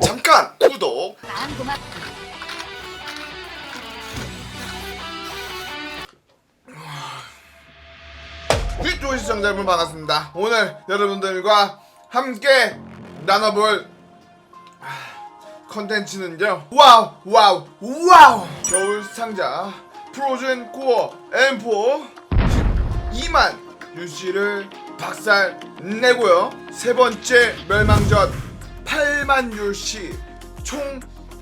잠깐 구독 마음 고맙다. 위쪽 시청자 여러분 반갑습니다. 오늘 여러분들과 함께 나눠볼 아, 컨텐츠는요. 와우 와우 와우 겨울 상자 프로즌 코어 M4 2만 유씨를 박살 내고요. 세 번째 멸망전 8만 유씨 총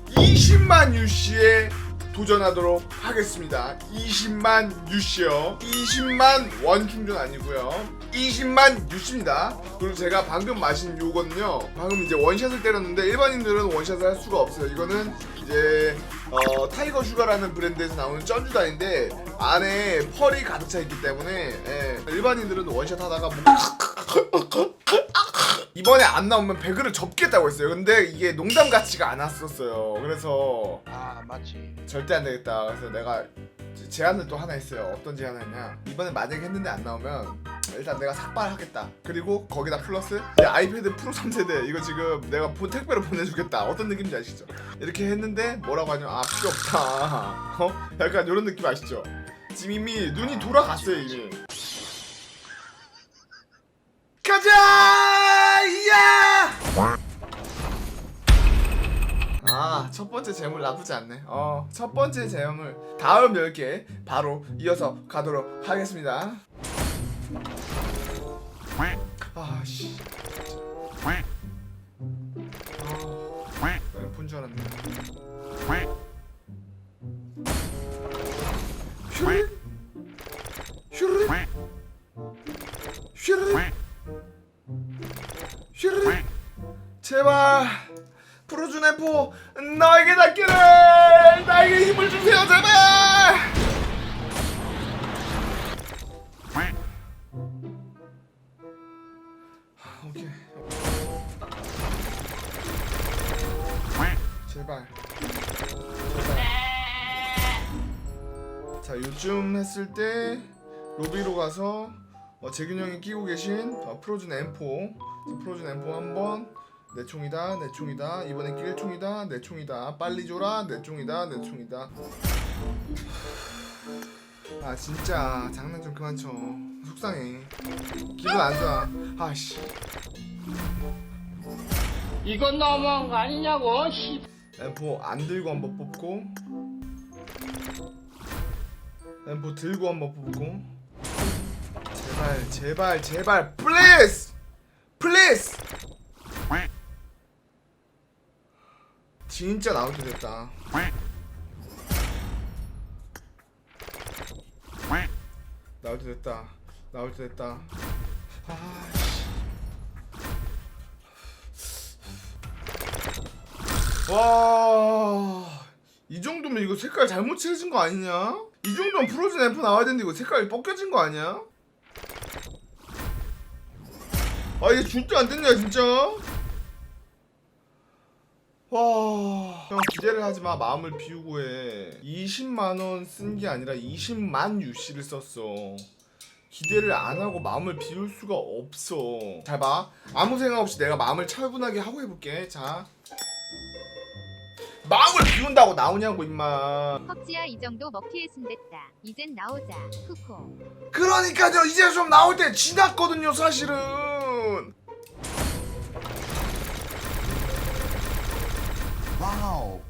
20만 유씨에 도전하도록 하겠습니다. 20만 유씨요. 20만 원충전 아니고요. 20만 유씨입니다. 그리고 제가 방금 마신 요거는요. 방금 이제 원샷을 때렸는데 일반인들은 원샷을 할 수가 없어요. 이거는 이제 어, 타이거 슈가라는 브랜드에서 나오는 쩐주다인데 안에 펄이 가득 차 있기 때문에 예, 일반인들은 원샷 하다가 뭐 이번에 안 나오면 배그를 접겠다고 했어요. 근데 이게 농담 같지가 않았었어요. 그래서 아 맞지 절대 안 되겠다. 그래서 내가 제안을 또 하나 했어요. 어떤 제안을 했냐? 이번에 만약에 했는데 안 나오면 일단 내가 삭발하겠다. 그리고 거기다 플러스 내 아이패드 프로 3세대 이거 지금 내가 본 택배로 보내주겠다. 어떤 느낌인지 아시죠? 이렇게 했는데 뭐라고 하냐? 아 필요 없다. 어? 약간 이런 느낌 아시죠? 지금 이미 눈이 돌아갔어요 이미. 가자! 야! 아, 첫 번째 재물 나쁘지 않네. 어, 첫 번째 재물 다음 10개 바로 이어서 가도록 하겠습니다. 아, 씨. 제발 프로준 엠포 나에게 닿기를! 나에게 힘을 주세요 제발! 하, 오케이. 제발. 자 요즘 했을 때 로비로 가서 어, 재균 형이 끼고 계신 어, 프로즌 M4 자, 프로즌 M4 한번 내 총이다 내 총이다. 이번엔 낄 총이다 내 총이다. 빨리 줘라 내 총이다 내 총이다. 아 진짜. 장난 좀 그만 쳐. 속상해. 기분 안 좋아. 아씨. 이건 너무한 거 아니냐고, 씨. M4 안 들고 한번 뽑고. M4 들고 한번 뽑고. 제발 제발 제발 플리즈 플리즈 진짜 나올 때 됐다 나올 때 됐다 나올 때 됐다 아씨 와, 이 정도면 이거 색깔 잘못 칠해진 거 아니냐? 이 정도면 프로즌 앰프 나와야 되는데 이거 색깔이 벗겨진 거 아니야? 아, 이게 줄때 안 됐냐, 진짜? 와, 형 기대를 하지 마. 마음을 비우고 해. 20만 원 쓴 게 아니라 20만 UC를 썼어. 기대를 안 하고 마음을 비울 수가 없어. 잘 봐. 아무 생각 없이 내가 마음을 차분하게 하고 해볼게. 자. 마음을 비운다고 나오냐고 임마. 펍지야 이 정도 먹튀했음 됐다. 이젠 나오자. 쿠코. 그러니까요. 이제 좀 나올 때 지났거든요, 사실은. 와우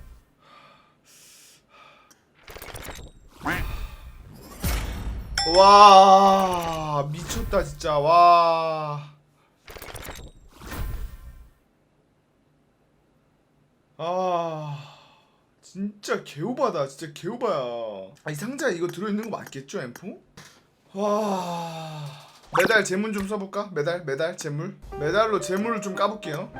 와 미쳤다 진짜 와. 아 진짜 개오바다 진짜 개오바야. 아, 이 상자에 이거 들어있는 거 맞겠죠 앰프? 와 메달 재물 좀 써볼까? 메달 메달 재물 메달로 재물을 좀 까볼게요.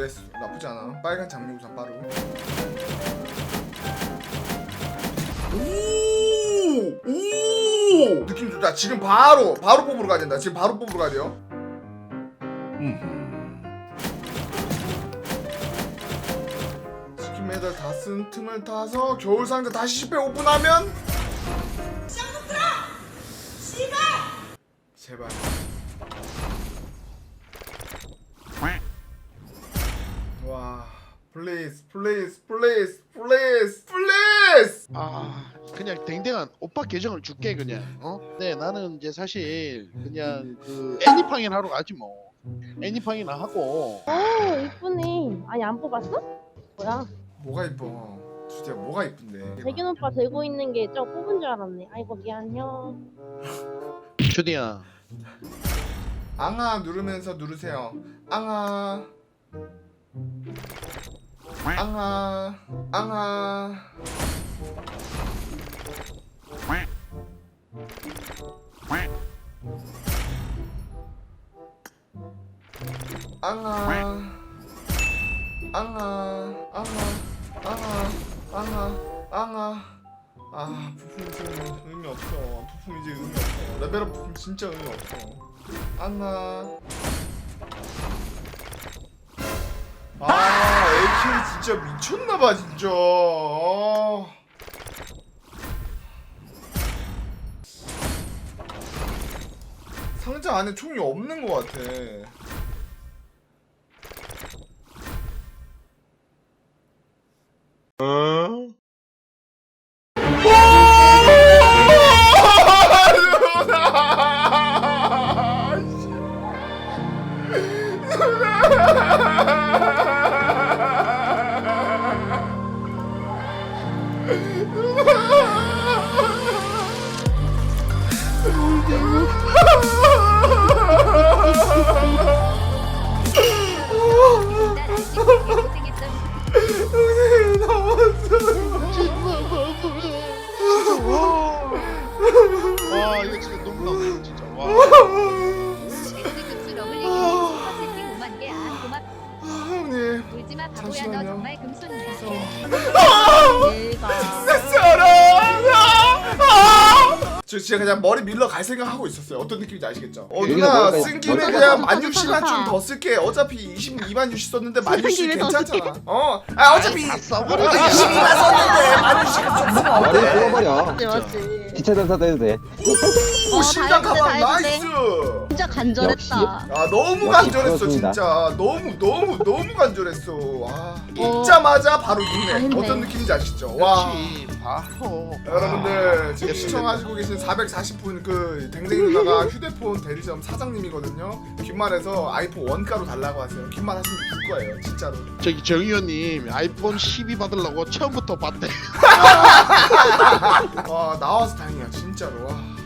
오 예스 나쁘지 않아 빨간 장미 우산 빠르고. 오! 오! 느낌 좋다. 지금 바로 바로 뽑으러 가야 된다. 지금 바로 뽑으러 가야 돼요. 상자를 다쓴 틈을 타서 겨울 상자 다시 10회 오픈하면 제발 와 플리즈 플리즈 플리즈 플리즈 플리즈 아 그냥 댕댕한 오빠 계정을 줄게 그냥 어? 네 나는 이제 사실 그냥 그 애니팡이나 하러 가지 뭐 애니팡이나 하고 오 이쁘네. 아니 안 뽑았어? 뭐야? 뭐가 이뻐 진짜 뭐가 이쁜데 백윤 오빠 들고 있는 게 저 뽑은 줄 알았네. 아이고 미안요. 주디야 앙아 누르면서 누르세요 앙아 앙아 앙아 앙아 앙아 앙아 앙아 앙아 아 부품 이제 의미 없어. 부품 이제 의미 없어. 레벨업 부품 진짜 의미 없어. 앙아 아 AK 진짜 미쳤나봐 진짜. 아. 상자 안에 총이 없는 것 같아. 나 바보야 너 잠시만요. 정말 금손이야. 저 진짜 그냥 머리 밀러 갈 생각하고 있었어요. 어떤 느낌인지 아시겠죠? 어 여기가 누나 뭐야, 쓴 김에 뭐야. 그냥 좋다, 만유씨만 좋다, 좀. 더 쓸게. 어차피 22만 유씨 썼는데 김에 더 괜찮잖아. 어, 아 어차피 다 어, 써버리자 22만 썼는데 만유씨가 좀 쓰면 머리 어때? 뽑아버려. 맞지 맞지. 기차 전사도 해도 돼. 오 어, 심장 다 해도 가방 나이스. 진짜 간절했다. 아 너무 역시 간절했어 그렇습니다. 진짜 너무 너무 너무 간절했어. 아 읽자마자 바로 읽네. 어떤 느낌인지 아시죠? 와. 그렇지 바로 여러분들 지금 예쁘게 시청하시고 계신 440분 그 댕댕이 누나가 휴대폰 대리점 사장님이거든요. 귓말에서 아이폰 원가로 달라고 하세요. 귓말 하시면 줄 거예요, 진짜로. 저기 정 의원님 아이폰 12 받으려고 처음부터 봤대 와 나와서 다 행이야, 진짜로. 와.